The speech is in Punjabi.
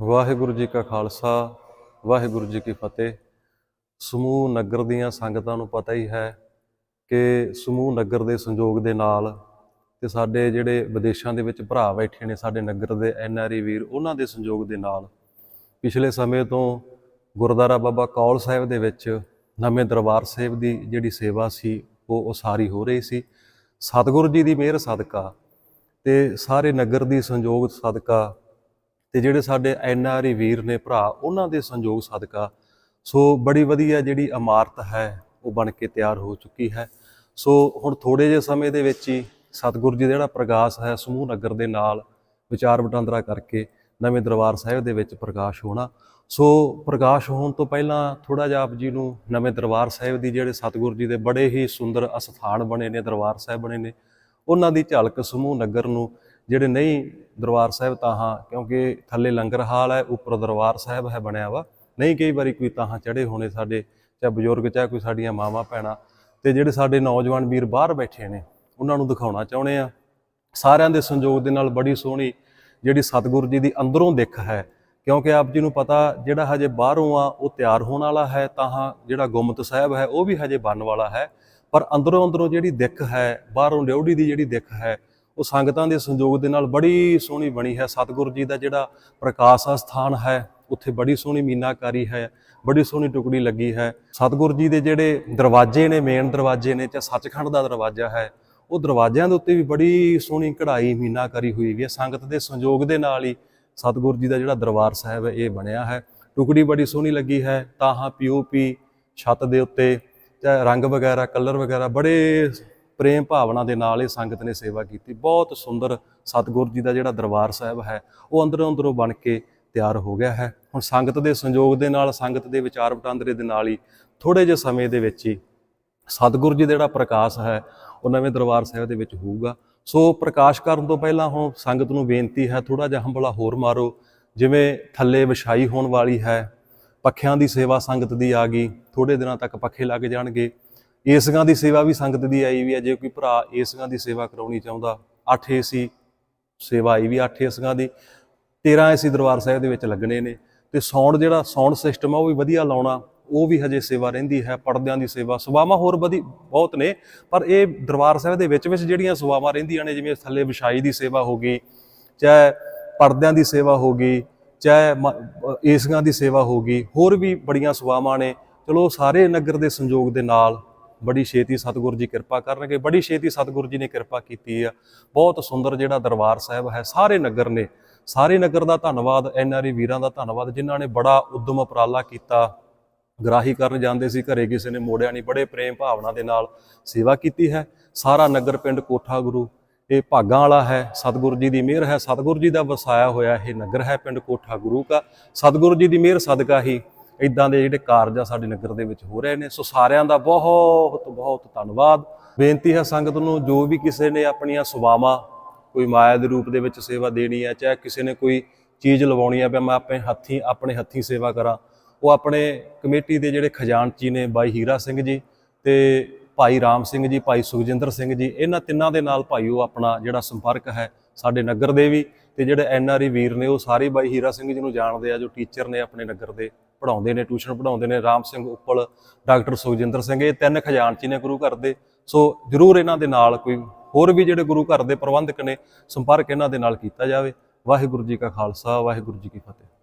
ਵਾਹਿਗੁਰੂ ਜੀ ਕਾ ਖਾਲਸਾ, ਵਾਹਿਗੁਰੂ ਜੀ ਕੀ ਫਤਿਹ। ਸਮੂਹ ਨਗਰ ਦੀਆਂ ਸੰਗਤਾਂ ਨੂੰ ਪਤਾ ਹੀ ਹੈ ਕਿ ਸਮੂਹ ਨਗਰ ਦੇ ਸੰਯੋਗ ਦੇ ਨਾਲ ਤੇ ਸਾਡੇ ਜਿਹੜੇ ਵਿਦੇਸ਼ਾਂ ਦੇ ਵਿੱਚ ਭਰਾ ਬੈਠੇ ਨੇ ਸਾਡੇ ਨਗਰ ਦੇ ਐਨਆਰਈ ਵੀਰ, ਉਹਨਾਂ ਦੇ ਸੰਯੋਗ ਦੇ ਨਾਲ ਪਿਛਲੇ ਸਮੇਂ ਤੋਂ ਗੁਰਦੁਆਰਾ ਬਾਬਾ ਕੌਲ ਸਾਹਿਬ ਦੇ ਵਿੱਚ ਨਵੇਂ ਦਰਬਾਰ ਸਾਹਿਬ ਦੀ ਜਿਹੜੀ ਸੇਵਾ ਸੀ, ਉਹ ਉਸਾਰੀ ਹੋ ਰਹੀ ਸੀ। ਸਤਿਗੁਰੂ ਜੀ ਦੀ ਮਿਹਰ ਸਦਕਾ ਤੇ ਸਾਰੇ ਨਗਰ ਦੀ ਸੰਯੋਗ ਸਦਕਾ ਤੇ ਜਿਹੜੇ ਸਾਡੇ ਐਨ ਐਨਆਰਈ ਵੀਰ ਨੇ ਭਰਾ, ਉਹਨਾਂ ਦੇ ਸੰਯੋਗ ਸਦਕਾ ਸੋ ਬੜੀ ਵਧੀਆ ਜਿਹੜੀ ਇਮਾਰਤ ਹੈ, ਉਹ ਬਣ ਕੇ ਤਿਆਰ ਹੋ ਚੁੱਕੀ ਹੈ। ਸੋ ਹੁਣ ਥੋੜੇ ਜਿਹੇ ਸਮੇਂ ਦੇ ਵਿੱਚ ਹੀ ਸਤਿਗੁਰੂ ਜੀ ਦਾ ਜਿਹੜਾ ਪ੍ਰਕਾਸ਼ ਹੈ, ਸਮੂਹ ਨਗਰ ਦੇ ਨਾਲ ਵਿਚਾਰ ਵਟਾਂਦਰਾ ਕਰਕੇ ਨਵੇਂ ਦਰਬਾਰ ਸਾਹਿਬ ਦੇ ਵਿੱਚ ਪ੍ਰਕਾਸ਼ ਹੋਣਾ। ਸੋ ਪ੍ਰਕਾਸ਼ ਹੋਣ ਤੋਂ ਪਹਿਲਾਂ ਥੋੜਾ ਜਿਹਾ ਆਪ ਜੀ ਨੂੰ ਨਵੇਂ ਦਰਬਾਰ ਸਾਹਿਬ ਦੀ ਜਿਹੜੇ ਸਤਿਗੁਰੂ ਜੀ ਦੇ ਬੜੇ ਹੀ ਸੁੰਦਰ ਅਸਥਾਨ ਬਣੇ ਨੇ, ਦਰਬਾਰ ਸਾਹਿਬ ਬਣੇ ਨੇ, ਉਹਨਾਂ ਦੀ ਝਲਕ ਸਮੂਹ ਨਗਰ ਨੂੰ ਜਿਹੜੇ ਨਹੀਂ ਦਰਬਾਰ ਸਾਹਿਬ ਤਾਹਾਂ ਕਿਉਂਕਿ ਥੱਲੇ ਲੰਗਰ ਹਾਲ ਹੈ, ਉੱਪਰ ਦਰਬਾਰ ਸਾਹਿਬ ਹੈ ਬਣਿਆ ਵਾ। ਨਹੀਂ, ਕਈ ਵਾਰੀ ਕੋਈ ਤਾਹਾਂ ਚੜੇ ਹੋਣੇ ਸਾਡੇ, ਚਾਹੇ ਬਜ਼ੁਰਗ, ਚਾਹੇ ਕੋਈ ਸਾਡੀਆਂ ਮਾਵਾਂ, ਭੈਣਾਂ, ਤੇ ਜਿਹੜੇ ਸਾਡੇ ਨੌਜਵਾਨ ਵੀਰ ਬਾਹਰ ਬੈਠੇ ਨੇ, ਉਹਨਾਂ ਨੂੰ ਦਿਖਾਉਣਾ ਚਾਹੁੰਦੇ ਆ ਸਾਰਿਆਂ ਦੇ ਸੰਯੋਗ ਦੇ ਨਾਲ ਬੜੀ ਸੋਹਣੀ ਜਿਹੜੀ ਸਤਿਗੁਰੂ ਜੀ ਦੀ ਅੰਦਰੋਂ ਦਿੱਖ ਹੈ, ਕਿਉਂਕਿ ਆਪ ਜੀ ਨੂੰ ਪਤਾ ਜਿਹੜਾ ਹਜੇ ਬਾਹਰੋਂ ਆ, ਉਹ ਤਿਆਰ ਹੋਣ ਵਾਲਾ ਹੈ, ਤਾਂ ਜਿਹੜਾ ਗੁਮਤ ਸਾਹਿਬ ਹੈ, ਉਹ ਵੀ ਹਜੇ ਬਣਨ ਵਾਲਾ ਹੈ। ਪਰ ਅੰਦਰੋਂ ਅੰਦਰੋਂ ਜਿਹੜੀ ਦਿੱਖ ਹੈ, ਬਾਹਰੋਂ ਡਿਉੜੀ ਦੀ ਜਿਹੜੀ ਦਿੱਖ ਹੈ ਉਹ ਸੰਗਤਾਂ ਦੇ ਸੰਯੋਗ ਦੇ ਨਾਲ ਬੜੀ ਸੋਹਣੀ ਬਣੀ ਹੈ। ਸਤਿਗੁਰੂ ਜੀ ਦਾ ਜਿਹੜਾ ਪ੍ਰਕਾਸ਼ ਸਥਾਨ ਹੈ, ਉੱਥੇ ਬੜੀ ਸੋਹਣੀ ਮੀਨਾਕਾਰੀ ਹੈ, ਬੜੀ ਸੋਹਣੀ ਟੁਕੜੀ ਲੱਗੀ ਹੈ। ਸਤਿਗੁਰੂ ਜੀ ਦੇ ਜਿਹੜੇ ਦਰਵਾਜ਼ੇ ਨੇ ਮੇਨ ਦਰਵਾਜ਼ੇ ਨੇ, ਚਾਹੇ ਸੱਚਖੰਡ ਦਾ ਦਰਵਾਜ਼ਾ ਹੈ, ਉਹ ਦਰਵਾਜ਼ਿਆਂ ਦੇ ਉੱਤੇ ਵੀ ਬੜੀ ਸੋਹਣੀ ਕਢਾਈ, ਮੀਨਾਕਾਰੀ ਹੋਈ ਵੀ ਹੈ। ਸੰਗਤ ਦੇ ਸੰਯੋਗ ਦੇ ਨਾਲ ਹੀ ਸਤਿਗੁਰੂ ਜੀ ਦਾ ਜਿਹੜਾ ਦਰਬਾਰ ਸਾਹਿਬ ਹੈ, ਇਹ ਬਣਿਆ ਹੈ। ਟੁਕੜੀ ਬੜੀ ਸੋਹਣੀ ਲੱਗੀ ਹੈ, ਤਾਹਾਂ ਪੀਓਪੀ ਛੱਤ ਦੇ ਉੱਤੇ, ਚਾਹੇ ਰੰਗ ਵਗੈਰਾ, ਕਲਰ ਵਗੈਰਾ ਬੜੇ ਪ੍ਰੇਮ ਭਾਵਨਾ ਦੇ ਨਾਲ ਇਹ ਸੰਗਤ ਨੇ ਸੇਵਾ ਕੀਤੀ। ਬਹੁਤ ਸੁੰਦਰ ਸਤਿਗੁਰੂ ਜੀ ਦਾ ਜਿਹੜਾ ਦਰਬਾਰ ਸਾਹਿਬ ਹੈ, ਉਹ ਅੰਦਰੋਂ ਅੰਦਰੋਂ ਬਣ ਕੇ ਤਿਆਰ ਹੋ ਗਿਆ ਹੈ। ਹੁਣ ਸੰਗਤ ਦੇ ਸੰਯੋਗ ਦੇ ਨਾਲ, ਸੰਗਤ ਦੇ ਵਿਚਾਰ ਵਟਾਂਦਰੇ ਦੇ ਨਾਲ ਹੀ ਥੋੜੇ ਜਿਹੇ ਸਮੇਂ ਦੇ ਵਿੱਚ ਹੀ ਸਤਿਗੁਰੂ ਜੀ ਦਾ ਜਿਹੜਾ ਪ੍ਰਕਾਸ਼ ਹੈ, ਉਹ ਨਵੇਂ ਦਰਬਾਰ ਸਾਹਿਬ ਦੇ ਵਿੱਚ ਹੋਊਗਾ। ਸੋ ਪ੍ਰਕਾਸ਼ ਕਰਨ ਤੋਂ ਪਹਿਲਾਂ ਹੁਣ ਸੰਗਤ ਨੂੰ ਬੇਨਤੀ ਹੈ ਥੋੜਾ ਜਿਹਾ ਹੰਬਲਾ ਹੋਰ ਮਾਰੋ। ਜਿਵੇਂ ਥੱਲੇ ਵਿਛਾਈ ਹੋਣ ਵਾਲੀ ਹੈ, ਪੱਖਿਆਂ ਦੀ ਸੇਵਾ ਸੰਗਤ ਦੀ ਆ ਗਈ ਥੋੜੇ ਦਿਨਾਂ ਤੱਕ ਪੱਖੇ ਲੱਗ ਜਾਣਗੇ। ਏਸਗਾਂ ਦੀ ਸੇਵਾ ਵੀ ਸੰਗਤ ਦੀ ਆਈ ਵੀ ਹੈ ਜੇ ਕੋਈ ਭਰਾ ਏਸਗਾਂ ਦੀ ਸੇਵਾ ਕਰਾਉਣੀ ਚਾਹੁੰਦਾ 8 ਏਸੀ ਸੇਵਾ ਆਈ ਵੀ 8 ਏਸਗਾਂ ਦੀ 13 ਏਸੀ ਦਰਬਾਰ ਸਾਹਿਬ ਦੇ ਵਿੱਚ ਲੱਗਣੇ ਨੇ ਤੇ ਸਾਊਂਡ ਜਿਹੜਾ ਸਾਊਂਡ ਸਿਸਟਮ ਆ ਉਹ ਵੀ ਵਧੀਆ ਲਾਉਣਾ ਉਹ ਵੀ ਹਜੇ ਸੇਵਾ ਰਹਿੰਦੀ ਹੈ ਪਰਦਿਆਂ ਦੀ ਸੇਵਾ ਸੇਵਾਵਾਂ ਹੋਰ ਵਧੀ ਬਹੁਤ ਨੇ ਪਰ ਇਹ ਦਰਬਾਰ ਸਾਹਿਬ ਦੇ ਵਿੱਚ ਵਿੱਚ ਜਿਹੜੀਆਂ ਸੇਵਾਵਾਂ ਰਹਿੰਦੀਆਂ ਨੇ ਜਿਵੇਂ ਥੱਲੇ ਵਿਛਾਈ ਦੀ ਸੇਵਾ ਹੋ ਗਈ ਚਾਹੇ ਪਰਦਿਆਂ ਦੀ ਸੇਵਾ ਹੋ ਗਈ ਚਾਹੇ ਮ- ਅ, ਦੀ ਸੇਵਾ ਹੋ ਗਈ ਹੋਰ ਵੀ ਬੜੀਆਂ ਸੇਵਾਵਾਂ ਨੇ ਚਲੋ ਸਾਰੇ ਨਗਰ ਦੇ ਸੰਯੋਗ ਦੇ ਨਾਲ ਬੜੀ ਛੇਤੀ ਸਤਿਗੁਰੂ ਜੀ ਕਿਰਪਾ ਕਰਨਗੇ, ਬੜੀ ਛੇਤੀ ਸਤਿਗੁਰੂ ਜੀ ਨੇ ਕਿਰਪਾ ਕੀਤੀ ਆ। ਬਹੁਤ ਸੁੰਦਰ ਜਿਹੜਾ ਦਰਬਾਰ ਸਾਹਿਬ ਹੈ, ਸਾਰੇ ਨਗਰ ਨੇ, ਸਾਰੇ ਨਗਰ ਦਾ ਧੰਨਵਾਦ ਐਨਆਰਈ ਵੀਰਾਂ ਦਾ ਧੰਨਵਾਦ, ਜਿਨ੍ਹਾਂ ਨੇ ਬੜਾ ਉਦਮ ਉਪਰਾਲਾ ਕੀਤਾ। ਗ੍ਰਾਹੀ ਕਰਨ ਜਾਂਦੇ ਸੀ, ਘਰੇ ਕਿਸੇ ਨੇ ਮੋੜਿਆ ਨਹੀਂ, ਬੜੇ ਪ੍ਰੇਮ ਭਾਵਨਾ ਦੇ ਨਾਲ ਸੇਵਾ ਕੀਤੀ ਹੈ। ਸਾਰਾ ਨਗਰ ਪਿੰਡ ਕੋਠਾ ਗੁਰੂ, ਇਹ ਭਾਗਾਂ ਵਾਲਾ ਹੈ, ਸਤਿਗੁਰੂ ਜੀ ਦੀ ਮਿਹਰ ਹੈ, ਸਤਿਗੁਰੂ ਜੀ ਦਾ ਵਸਾਇਆ ਹੋਇਆ ਇਹ ਨਗਰ ਹੈ ਪਿੰਡ ਕੋਠਾ ਗੁਰੂ ਕਾ। ਸਤਿਗੁਰੂ ਜੀ ਦੀ ਮਿਹਰ ਸਦਕਾ ਹੀ ਇਦਾਂ ਦੇ ਜਿਹੜੇ ਕਾਰਜ ਆ ਸਾਡੇ ਨਗਰ ਦੇ ਵਿੱਚ ਹੋ ਰਹੇ ਨੇ। ਸੋ ਸਾਰਿਆਂ ਦਾ ਬਹੁਤ ਬਹੁਤ ਧੰਨਵਾਦ। ਬੇਨਤੀ ਹੈ ਸੰਗਤ ਨੂੰ, ਜੋ ਵੀ ਕਿਸੇ ਨੇ ਆਪਣੀਆਂ ਸੇਵਾਵਾਂ ਕੋਈ ਮਾਇਆ ਦੇ ਰੂਪ ਦੇ ਵਿੱਚ ਸੇਵਾ ਦੇਣੀ ਹੈ, ਚਾਹੇ ਕਿਸੇ ਨੇ ਕੋਈ ਚੀਜ਼ ਲਵਾਉਣੀ ਹੈ, ਵੀ ਮੈਂ ਆਪਣੇ ਹੱਥੀਂ ਆਪਣੇ ਹੱਥੀਂ ਸੇਵਾ ਕਰਾਂ, ਉਹ ਆਪਣੇ ਕਮੇਟੀ ਦੇ ਜਿਹੜੇ ਖਜ਼ਾਨਚੀ ਨੇ, ਬਾਈ ਹੀਰਾ ਸਿੰਘ ਜੀ ਤੇ ਭਾਈ ਰਾਮ ਸਿੰਘ ਜੀ, ਭਾਈ ਸੁਖਜਿੰਦਰ ਸਿੰਘ ਜੀ, ਇਹਨਾਂ ਤਿੰਨਾਂ ਦੇ ਨਾਲ ਭਾਈ ਉਹ ਆਪਣਾ ਜਿਹੜਾ ਸੰਪਰਕ ਹੈ ਸਾਡੇ ਨਗਰ ਦੇ ਵੀ। ਤੇ ਜਿਹੜੇ ਐਨਆਰਈ ਵੀਰ ਨੇ ਉਹ ਸਾਰੇ ਬਾਈ ਹੀਰਾ ਸਿੰਘ ਜੀ ਨੂੰ ਜਾਣਦੇ ਆ, ਜੋ ਟੀਚਰ ਨੇ ਆਪਣੇ ਨਗਰ ਦੇ ਪੜਾਉਂਦੇ ਨੇ ਟਿਊਸ਼ਨ ਪੜਾਉਂਦੇ ਨੇ, ਰਾਮ ਸਿੰਘ ਉੱਪਲ, ਡਾਕਟਰ ਸੁਖਜਿੰਦਰ ਸਿੰਘ, ਇਹ ਤਿੰਨ ਖਜ਼ਾਨਚੀ ਨੇ ਗੁਰੂ ਘਰ ਦੇ। ਸੋ ਜਰੂਰ ਇਹਨਾਂ ਦੇ ਨਾਲ ਕੋਈ ਹੋਰ ਵੀ ਜਿਹੜੇ ਗੁਰੂ ਘਰ ਦੇ ਪ੍ਰਬੰਧਕ ਨੇ, ਸੰਪਰਕ ਇਹਨਾਂ ਦੇ ਨਾਲ ਕੀਤਾ ਜਾਵੇ। ਵਾਹਿਗੁਰੂ ਜੀ ਕਾ ਖਾਲਸਾ, ਵਾਹਿਗੁਰੂ ਜੀ ਕੀ ਫਤਿਹ।